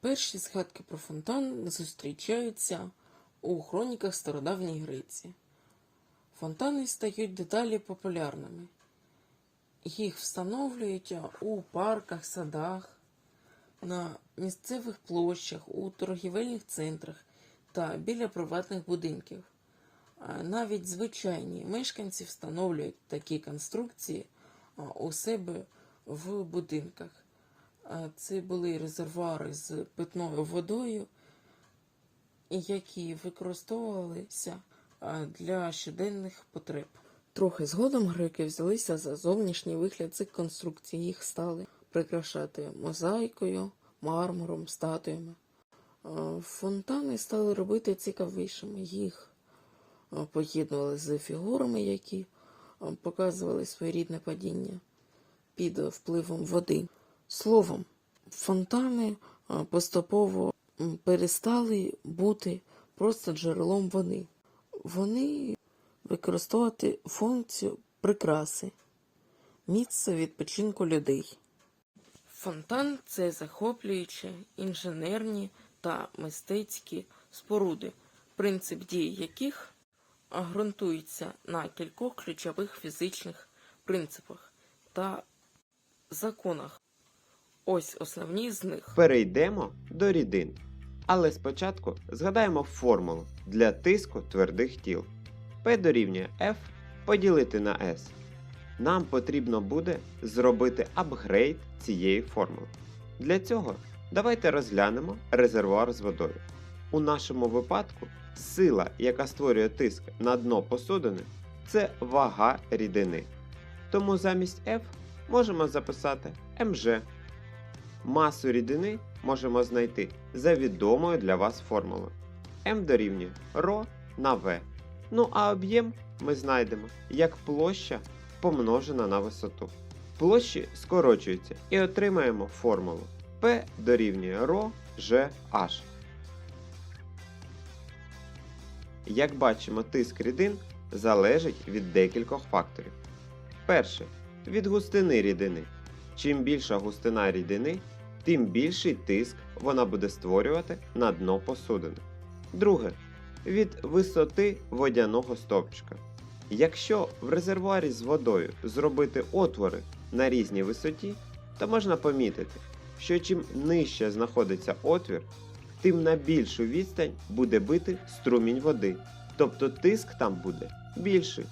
Перші згадки про фонтан зустрічаються у хроніках стародавньої Греції. Фонтани стають дедалі популярними. Їх встановлюють у парках, садах, на місцевих площах, у торгівельних центрах та біля приватних будинків. Навіть звичайні мешканці встановлюють такі конструкції у себе в будинках. Це були резервуари з питною водою, які використовувалися для щоденних потреб. Трохи згодом греки взялися за зовнішній вигляд цих конструкцій. Їх стали прикрашати мозаїкою, мармуром, статуями. Фонтани стали робити цікавішими. Їх поєднували з фігурами, які показували своєрідне падіння під впливом води. Словом, фонтани поступово перестали бути просто джерелом води. Вони використовувати функцію прикраси, місце відпочинку людей. Фонтан це захоплюючі інженерні та мистецькі споруди, принцип дії яких ґрунтується на кількох ключових фізичних принципах та законах. Ось основні з них. Перейдемо до рідин. Але спочатку згадаємо формулу для тиску твердих тіл. P дорівнює F поділити на S. Нам потрібно буде зробити апгрейд цієї формули. Для цього давайте розглянемо резервуар з водою. У нашому випадку сила, яка створює тиск на дно посудини, це вага рідини. Тому замість F можемо записати mg. Масу рідини можемо знайти за відомою для вас формулою. m дорівнює ρ на v. Ну а об'єм ми знайдемо як площа помножена на висоту. Площі скорочуються і отримаємо формулу P дорівнює ρ G H. Як бачимо, тиск рідин залежить від декількох факторів. Перше від густини рідини. Чим більша густина рідини, тим більший тиск вона буде створювати на дно посудини. Друге від висоти водяного стовпчика. Якщо в резервуарі з водою зробити отвори на різній висоті, то можна помітити, що чим нижче знаходиться отвір, тим на більшу відстань буде бити струмінь води, тобто тиск там буде більший.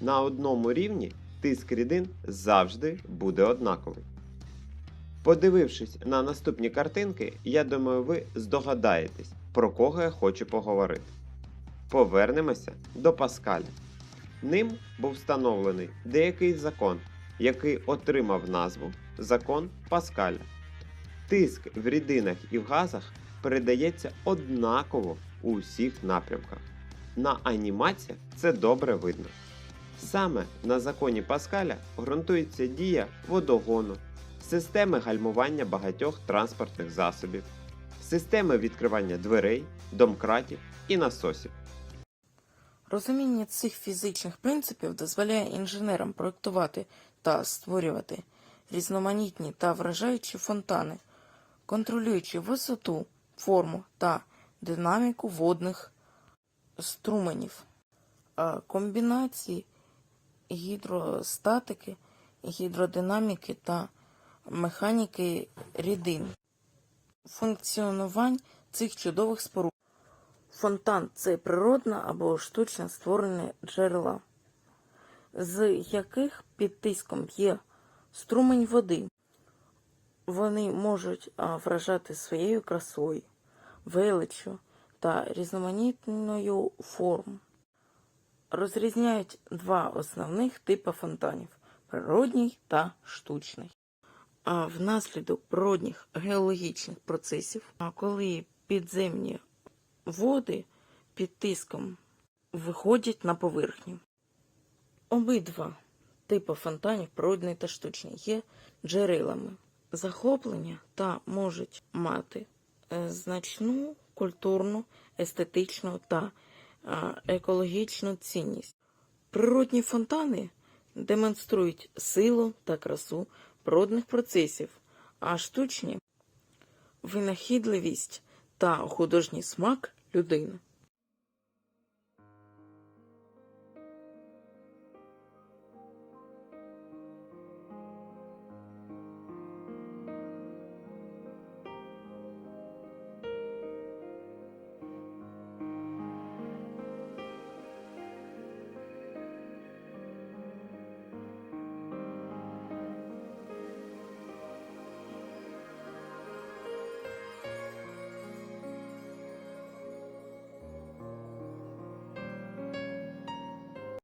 На одному рівні тиск рідин завжди буде однаковий. Подивившись на наступні картинки, я думаю, ви здогадаєтесь, про кого я хочу поговорити. Повернемося до Паскаля. Ним був встановлений деякий закон, який отримав назву Закон Паскаля. Тиск в рідинах і в газах передається однаково у усіх напрямках. На анімаціях це добре видно. Саме на законі Паскаля ґрунтується дія водогону, системи гальмування багатьох транспортних засобів, системи відкривання дверей, домкратів і насосів. Розуміння цих фізичних принципів дозволяє інженерам проєктувати та створювати різноманітні та вражаючі фонтани, контролюючи висоту, форму та динаміку водних струменів, комбінації гідростатики, гідродинаміки та механіки рідин. Функціонувань цих чудових споруд. Фонтан це природне або штучно створене джерела, з яких під тиском є струмень води. Вони можуть вражати своєю красою, величчю та різноманітною форм. Розрізняють два основних типи фонтанів природній та штучний. А внаслідок природних геологічних процесів, коли підземні води під тиском виходять на поверхню. Обидва типи фонтанів, природний та штучний, є джерелами захоплення та можуть мати е, значну культурну, естетичну та екологічну цінність. Природні фонтани демонструють силу та красу природних процесів, а штучні винахідливість та художній смак людини.